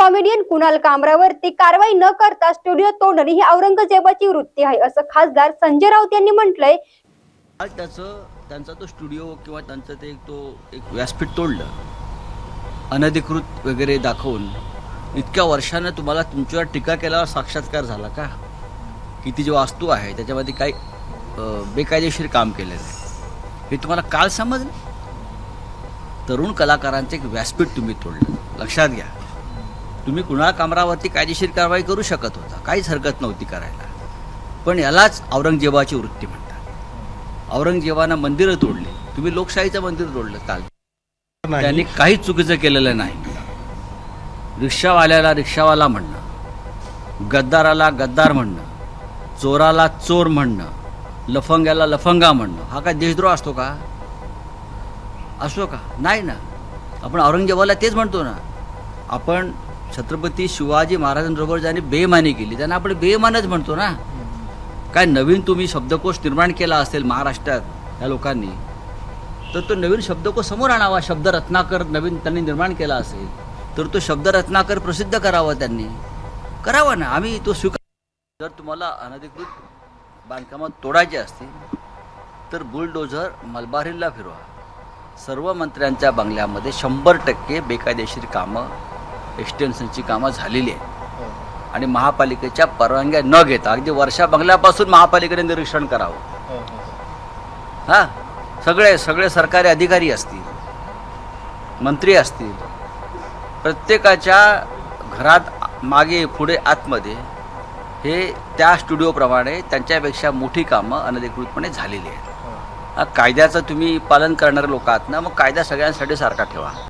Comedian Kunal कामरावरती कारवाई न करता स्टुडिओ तोडणे ही औरंगजेबाची वृत्ती आहे असं खासदार संजय राऊत यांनी म्हटलंय. त्याचं त्यांचा तो स्टुडिओ किंवा त्यांचं ते तो एक व्यासपीठ तोडलं. अनधिकृत वगैरे दाखवून इतक्या वर्षानं तुम्हाला तुमच्यावर टीका केल्यावर साक्षात्कार झाला का? की ती जी वास्तू आहे त्याच्यामध्ये काही बेकायदेशीर काम केलेलं आहे. हे तुम्हाला काल समजलं? तरुण कलाकारांचं एक व्यासपीठ तुम्ही तोडलं. लक्षात घ्या. तुम्ही कुणाल कामरावरती कायदेशीर कारवाई करू शकत होता. काहीच हरकत नव्हती करायला. पण यालाच औरंगजेबाची वृत्ती म्हणतात. औरंगजेबानं मंदिरं तोडली. तुम्ही लोकशाहीचं मंदिर तोडलं काल. त्यांनी काहीच चुकीचं केलेलं नाही. रिक्षावाल्याला रिक्षावाला म्हणणं गद्दाराला गद्दार म्हणणं चोराला चोर म्हणणं लफंग्याला लफंगा म्हणणं हा काय देशद्रोह असतो का? असतो का? नाही ना. आपण औरंगजेबाला तेच म्हणतो ना. आपण छत्रपती शिवाजी महाराजांबरोबर ज्यांनी बेमानी केली त्यांना आपण बेमानच म्हणतो ना. काय नवीन तुम्ही शब्दकोश निर्माण केला असेल महाराष्ट्रात या लोकांनी तर तो नवीन शब्दकोश समोर आणावा शब्द रत्नाकर नवीन त्यांनी निर्माण केला असेल तर तो शब्द रत्नाकर प्रसिद्ध करावा त्यांनी. करावा ना आम्ही तो स्वीकार जर तुम्हाला अनधिकृत बांधकामात तोडायचे असतील तर बुलडोझर मलबारीला फिरवा. सर्व मंत्र्यांच्या बंगल्यामध्ये शंभर टक्के बेकायदेशीर कामं एक्सटेन्शनची कामं झालेली आहेत. आणि महापालिकेच्या परवानग्या न घेता अगदी वर्षा बंगल्यापासून महापालिकेने निरीक्षण करावं. हां? सगळे सगळे सरकारी अधिकारी असतील मंत्री असतील प्रत्येकाच्या घरात मागे पुढे आतमध्ये हे त्या स्टुडिओप्रमाणे त्यांच्यापेक्षा मोठी कामं अनधिकृतपणे झालेली आहेत. कायद्याचं तुम्ही पालन करणारे लोक आहात ना मग कायदा सगळ्यांसाठी सारखा ठेवा.